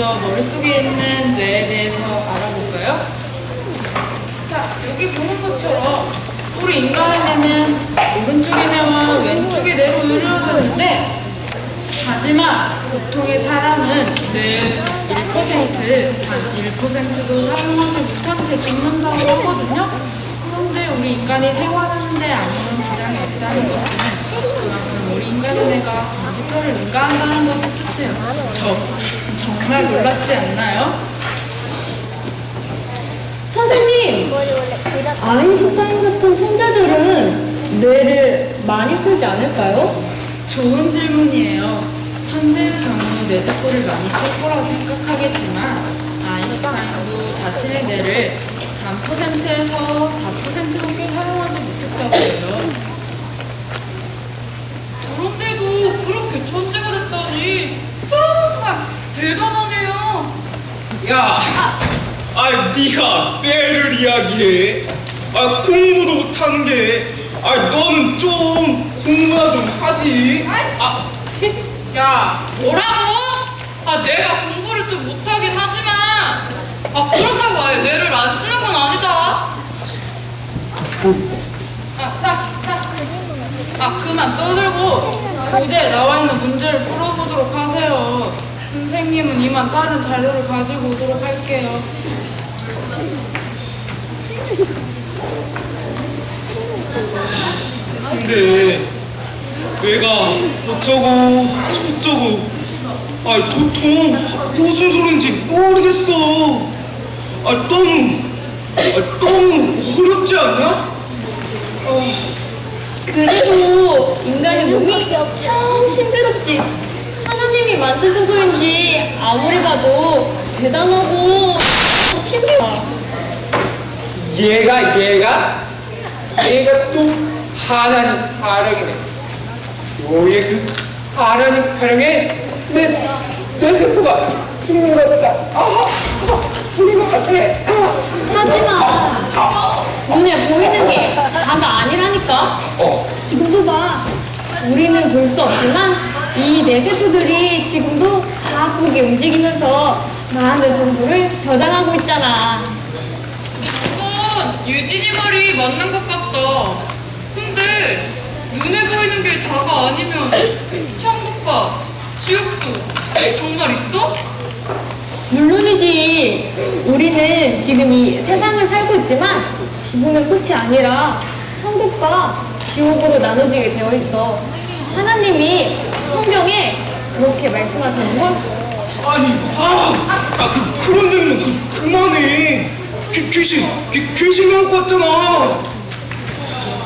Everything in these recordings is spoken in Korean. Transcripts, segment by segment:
머릿속에 있는 뇌에 대해서 알아볼까요? 자, 여기 보는 것처럼 우리 인간의 뇌는 오른쪽의 뇌와 왼쪽의 뇌로 이루어졌는데 하지만 보통의 사람은 뇌 1%, 단 1%도 사용하지 못한 채 죽는다고 하거든요. 그런데 우리 인간이 생활하는데 아무런 지장이 없다는 것은 그만큼 우리 인간의 뇌가 컴퓨터를 능가한다는 것을 뜻해요. 저 정말 놀랍지 않나요? 선생님, 아인슈타인 같은 천재들은 뇌를 많이 쓰지 않을까요? 좋은 질문이에요. 천재의 경우 뇌세포를 많이 쓸 거라고 생각하겠지만 아인슈타인도 자신의 뇌를 3%에서 4%밖에 사용하지 못했다고 해요. 그런데도 그렇게 천재가 됐다니 정말 대단하네요. 야, 아, 네가 뇌를 이야기해. 아, 공부도 못하는 게, 아, 너는 좀 공부나 좀 하지. 아, 야, 뭐라고? 아, 내가 공부를 좀 못하긴 하지만, 아, 그렇다고 아예 뇌를 안 쓰는 건 아니다. 아, 자, 자. 아, 그만 떠들고 교재에 나와 있는 문제를 풀어보도록 하세요. 선생님은 이만 다른 자료를 가지고 오도록 할게요. 근데 뇌가 어쩌고 저쩌고, 아, 도통 무슨 소린지 모르겠어. 아, 너무, 아, 너무 어렵지 않냐? 아, 그래도 인간의 몸이 참 신비롭지. 하나님이 만든 소소인지 아무리 봐도 대단하고 신비로워. 얘가 얘가 얘가 또 하나님 타령이네. 너의 그 하나님 타령에 내, 내 세포가 죽는 것 같다. 아, 아, 죽 이 뇌세포들이 지금도 바쁘게 움직이면서 많은 정보를 저장하고 있잖아. 이건 유진이 말이 맞는 것 같다. 근데, 눈에 보이는 게 다가 아니면, 천국과 지옥도 정말 있어? 물론이지. 우리는 지금 이 세상을 살고 있지만 죽으면 끝이 아니라 천국과 지옥으로 나눠지게 되어 있어. 하나님이 성경에 그렇게 말씀하셨는 걸 아니, 아, 아, 그, 그런 데는 그, 그만해. 귀, 귀신, 귀, 귀신 나올 것 같잖아.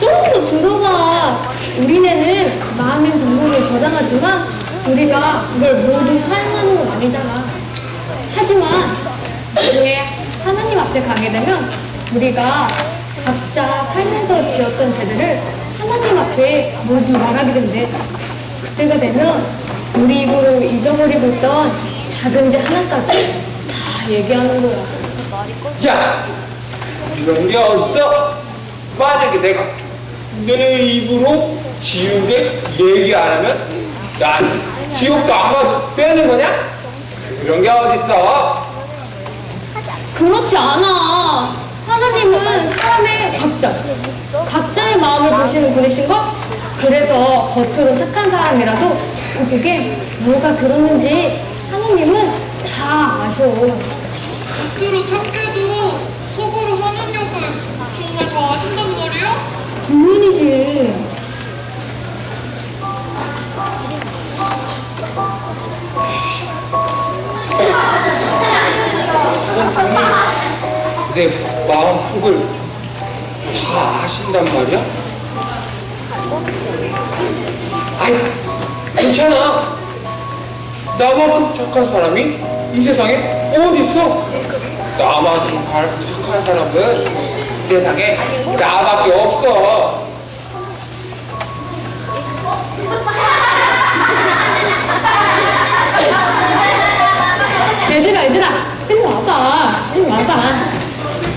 좀더 들어가. 우리네는 많은 정보를 저장하지만 우리가 그걸 모두 사용하는 건 아니잖아. 하지만 나중에 하나님 앞에 가게 되면 우리가 각자 살면서 지었던 죄들을 하나님 앞에 모두 말하게 된대. 그때가 되면 우리 입으로 잊어버리고 있던 작은 죄 하나까지 다 얘기하는 거야. 야, 이런 게 어딨어? 만약에 내가 내 입으로 지옥에 얘기 안 하면 난 지옥도 안 가도 빼는 거냐? 그런 게 어딨어? 그렇지 않아. 하나님은 사람의 각자, 각 보시는 분이신 걸? 그래서 겉으로 착한 사람이라도 그 속에 뭐가 들었는지 하나님은 다 아셔. 겉으로 착해도 속으로 하는 욕을 정말 다 아신단 말이야? 물론이지. 내 마음 속을 다 아신단 말이야? 괜찮아. 나만큼 착한 사람이 이 세상에 어디 있어? 나만큼 살- 착한 사람은 이 세상에 나밖에 없어. 얘들아, 얘들아, 일로 와봐. 일로 와봐.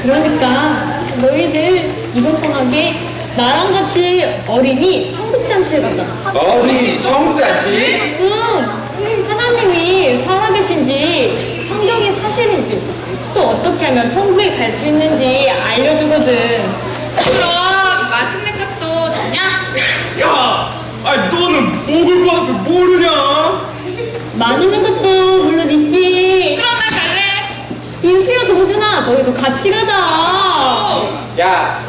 그러니까 너희들 방학에 나랑 같이 어린이 청 국잔치를 가자. 어린이 청국잔치? 응, 하나님이 살아계신지 성경에 하면 천국에 갈 수 있는지 알려주거든. 그럼 맛있는 것도 주냐? 야, 아니 너는 먹을 거밖에 모르냐? 맛있는 것도 물론 있지. 그럼 나 갈래. 인수야 동준아 너희도 같이 가자. 야,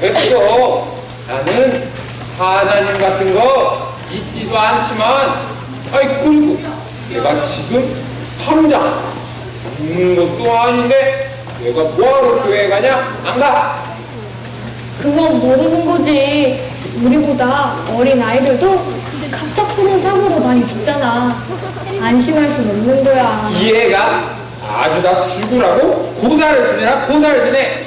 됐어. 나는 하나님 같은 거 있지도 않지만, 아이, 그리고 내가 지금 당장 죽는 것도 아닌데, 내가 뭐하러 교회 가냐? 안 가! 그건 모르는 거지. 우리보다 어린 아이들도 갑작스러운 사고로 많이 죽잖아. 안심할 순 없는 거야. 이 애가 아주 다 죽으라고 고사를 지내라 고사를 지내